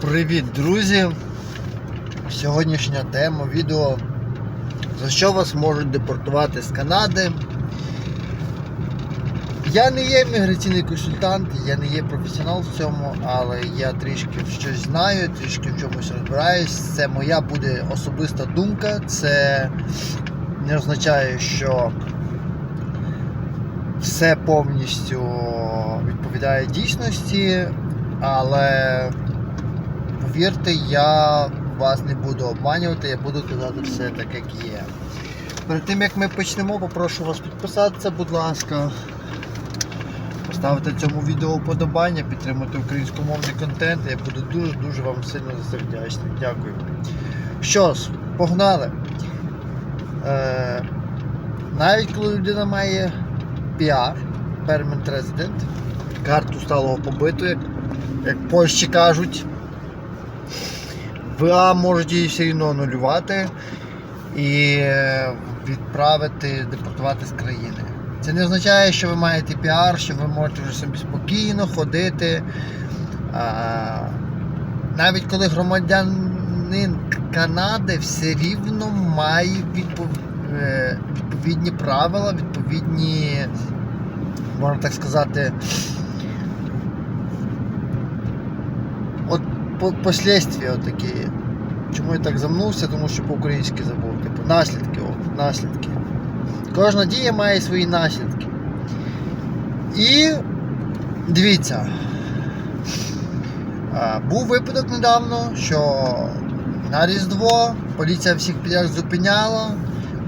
Привіт, друзі! Сьогоднішня тема відео. За що вас можуть депортувати з Канади? Я не є міграційний консультант, я не є професіонал в цьому, але я трішки щось знаю, трішки в чомусь розбираюсь. Це моя буде особиста думка. Це не означає, що все повністю відповідає дійсності, але повірте, я вас не буду обманювати, я буду казати все так, як є. Перед тим як ми почнемо, попрошу вас підписатися, будь ласка. Поставити цьому відео вподобання, підтримати українськомовний контент. Я буду дуже-дуже вам сильно за це вдячний. Дякую. Що ж, погнали. Е, навіть коли людина має PR, Permanent Resident, карту сталого побиту, як, як Польщі кажуть, ВА можуть її все одно анулювати і е, відправити, депортувати з країни. Це не означає, що ви маєте піар, що ви можете вже собі спокійно ходити. Навіть коли громадянин Канади все рівно має е, відповідні правила, відповідні, можна так сказати, от такі. Чому я так замнувся? Тому що по-українськи забув. Типу, наслідки, от, наслідки. Кожна дія має свої наслідки. І дивіться. Був випадок недавно, що на Різдво поліція всіх підряд зупиняла.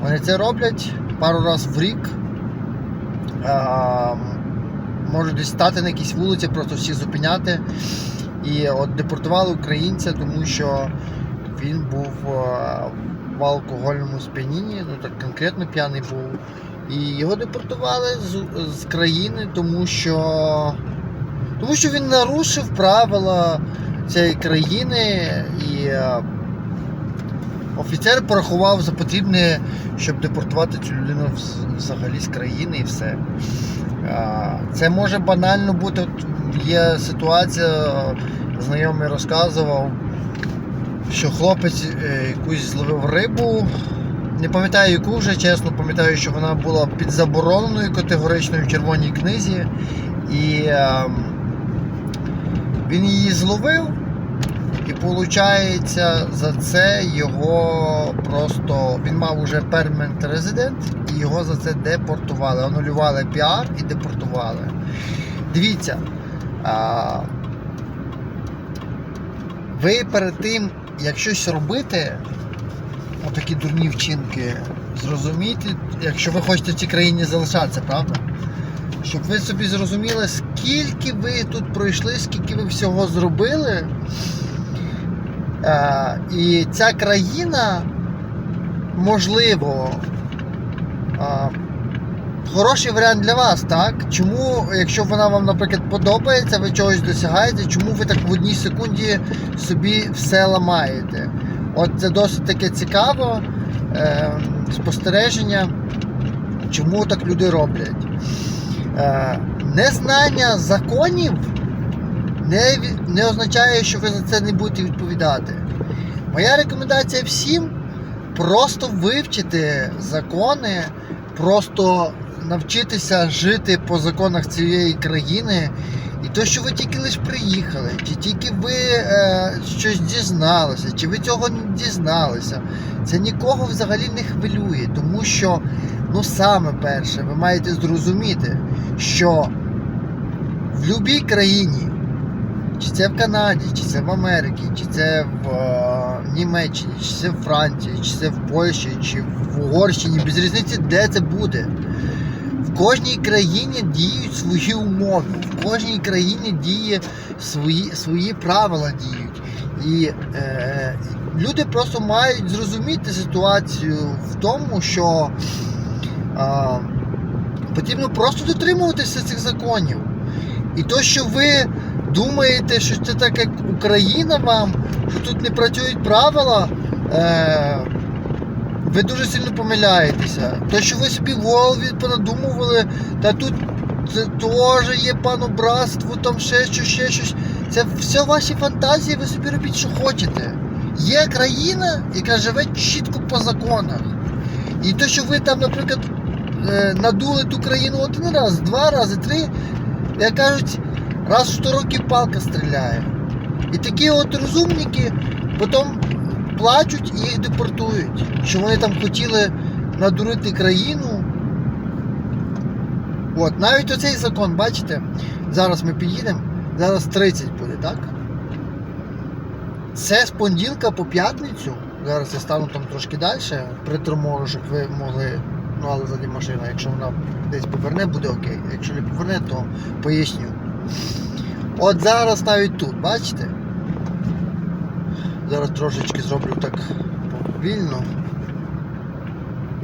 Вони це роблять пару разів в рік. Можуть десь стати на якійсь вулиці, просто всіх зупиняти. І от депортували українця, тому що він був е, в алкогольному сп'янінні, ну так конкретно п'яний був. І його депортували з, з країни, тому що, тому що він нарушив правила цієї країни і е, офіцер порахував за потрібне, щоб депортувати цю людину вз- взагалі з країни і все. Це може банально бути. Є ситуація, знайомий розказував, що хлопець е, якусь зловив рибу. Не пам'ятаю яку вже, чесно, пам'ятаю, що вона була під забороненою категоричною в червоній книзі. І е, він її зловив, і виходить, за це його просто. Він мав уже пермент резидент, і його за це депортували. Анулювали піар і депортували. Дивіться. А, ви перед тим, як щось робити, отакі дурні вчинки, зрозумійте, якщо ви хочете в цій країні залишатися, правда? Щоб ви собі зрозуміли, скільки ви тут пройшли, скільки ви всього зробили. А, і ця країна, можливо, а, хороший варіант для вас, так? Чому, якщо вона вам, наприклад, подобається, ви чогось досягаєте, чому ви так в одній секунді собі все ламаєте? От це досить таке цікаво е, спостереження, чому так люди роблять. Е, незнання законів не, не означає, що ви за це не будете відповідати. Моя рекомендація всім просто вивчити закони, просто навчитися жити по законах цієї країни. І то, що ви тільки лише приїхали, чи тільки ви е, щось дізналися, чи ви цього не дізналися, це нікого взагалі не хвилює, тому що, ну саме перше, ви маєте зрозуміти, що в будь-якій країні, чи це в Канаді, чи це в Америці, чи це в е, Німеччині, чи це в Франції, чи це в Польщі, чи в Угорщині, без різниці, де це буде. В кожній країні діють свої умови, в кожній країні діє свої, свої правила діють. І е, люди просто мають зрозуміти ситуацію в тому, що е, потрібно просто дотримуватися цих законів. І то, що ви думаєте, що це так, як Україна вам, що тут не працюють правила, е, ви дуже сильно помиляєтеся. То, що ви собі в голові понадумували, та тут це теж є панобратство, там ще щось, ще щось. Це все ваші фантазії, ви собі робіть, що хочете. Є країна, яка живе чітко по законах. І то, що ви там, наприклад, е, надули ту країну один раз, два рази, три, як кажуть, раз в 100 років палка стріляє. І такі от розумники потім плачуть і їх депортують. Що вони там хотіли надурити країну. От, навіть оцей закон, бачите, зараз ми під'їдемо, зараз 30 буде, так? Це з понеділка по п'ятницю. Зараз я стану там трошки далі, приторможу, щоб ви могли. Ну, але ззаді машина, якщо вона десь поверне, буде окей. Якщо не поверне, то поясню. От зараз навіть тут, бачите? Зараз трошечки зроблю так повільно.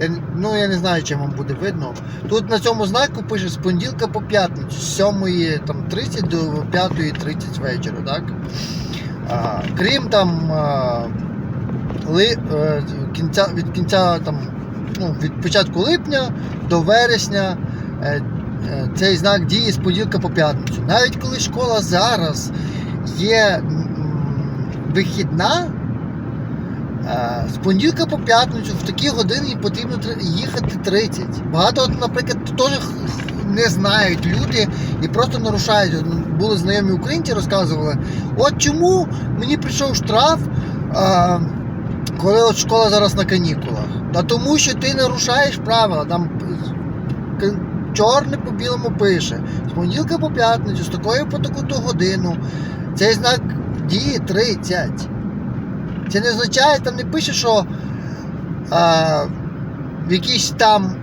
Я, ну, я не знаю, чи вам буде видно. Тут на цьому знаку пише з понеділка по п'ятницю, з 7 там, 30 до 5.30 вечора, так? А, крім там а, ли, е, кінця, від кінця там, ну, від початку липня до вересня е, цей знак діє з понеділка по п'ятницю. Навіть коли школа зараз є вихідна, е, з понеділка по п'ятницю в такі години потрібно їхати 30. Багато, наприклад, теж не знають люди і просто нарушають. Були знайомі українці, розказували, от чому мені прийшов штраф, е, коли от школа зараз на канікулах. Та тому що ти нарушаєш правила. Там чорне по білому пише. З понеділка по п'ятницю, з такої по таку-то годину. Цей знак діє 30. Це не означає, там не пише, що а, в якісь там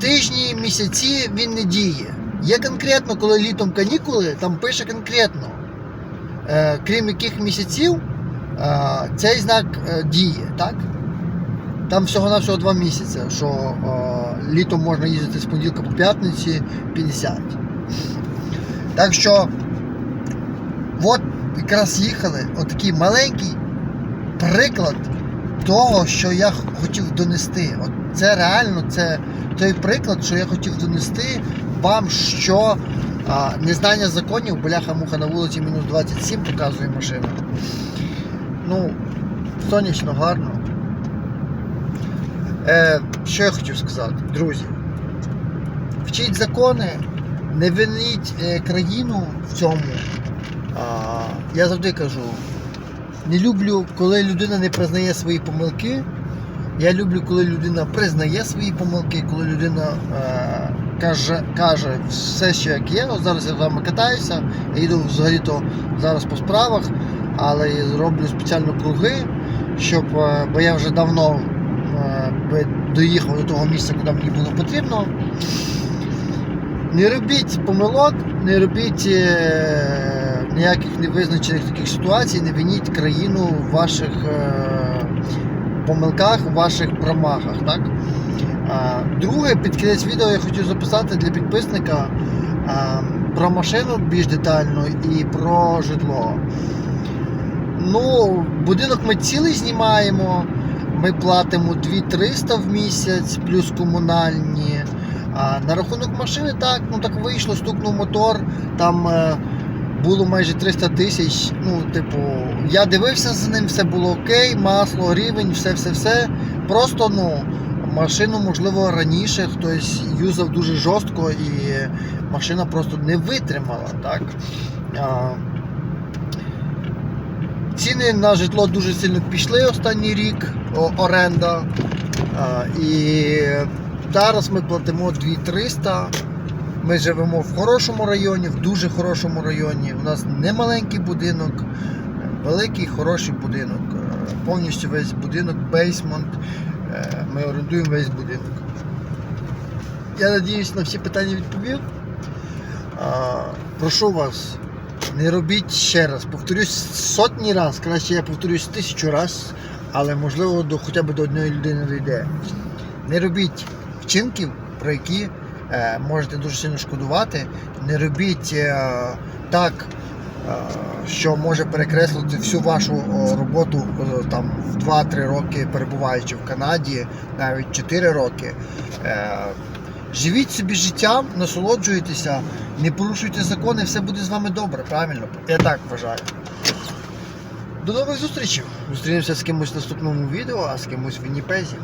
тижні, місяці він не діє. Є конкретно, коли літом канікули, там пише конкретно, е, крім яких місяців е, цей знак е, діє, так? Там всього-навсього два місяці, що е, літом можна їздити з понеділка по п'ятниці 50. Так що, от якраз їхали, отакий маленький приклад того, що я хотів донести. От це реально це той приклад, що я хотів донести вам, що а, незнання законів, бляха-муха на вулиці мінус 27 показує машина. Ну, сонячно, гарно. Е, що я хотів сказати, друзі? Вчіть закони, не виніть е, країну в цьому. А, я завжди кажу, не люблю, коли людина не признає свої помилки. Я люблю, коли людина признає свої помилки, коли людина е, каже, каже все, що як є. От зараз я з вами катаюся, я їду взагалі-то зараз по справах, але зроблю спеціально круги, щоб, е, бо я вже давно е, би доїхав до того місця, куди мені було потрібно. Не робіть помилок, не робіть е, ніяких невизначених таких ситуацій, не виніть країну в ваших е, помилках, в ваших промахах. Так? А, друге, під кінець відео я хотів записати для підписника а, про машину більш детально і про житло. Ну, будинок ми цілий знімаємо. Ми платимо 2300 в місяць, плюс комунальні. А на рахунок машини так, ну так вийшло, стукнув мотор, там е, було майже 300 тисяч. Ну, типу, я дивився за ним, все було окей, масло, рівень, все-все-все. Просто ну, машину, можливо, раніше хтось юзав дуже жорстко і машина просто не витримала. Так? А, ціни на житло дуже сильно пішли останній рік, оренда. І зараз ми платимо 2300. Ми живемо в хорошому районі, в дуже хорошому районі. У нас не маленький будинок, великий хороший будинок. Е, Повністю весь будинок, бейсмент. Е, Ми орендуємо весь будинок. Я надіюсь на всі питання відповів. Прошу вас, не робіть ще раз. Повторюсь сотні раз, краще я повторюсь тисячу раз, але можливо до, хоча б до одної людини дійде. Не робіть вчинків, про які е, можете дуже сильно шкодувати. Не робіть е, так, е, що може перекреслити всю вашу о, роботу о, там, в 2-3 роки перебуваючи в Канаді, навіть 4 роки. Е, Живіть собі життям, насолоджуйтеся, не порушуйте закони, все буде з вами добре, правильно? Я так вважаю. До нових зустрічей! Зустрінемося з кимось в наступному відео, а з кимось в Вінніпезі.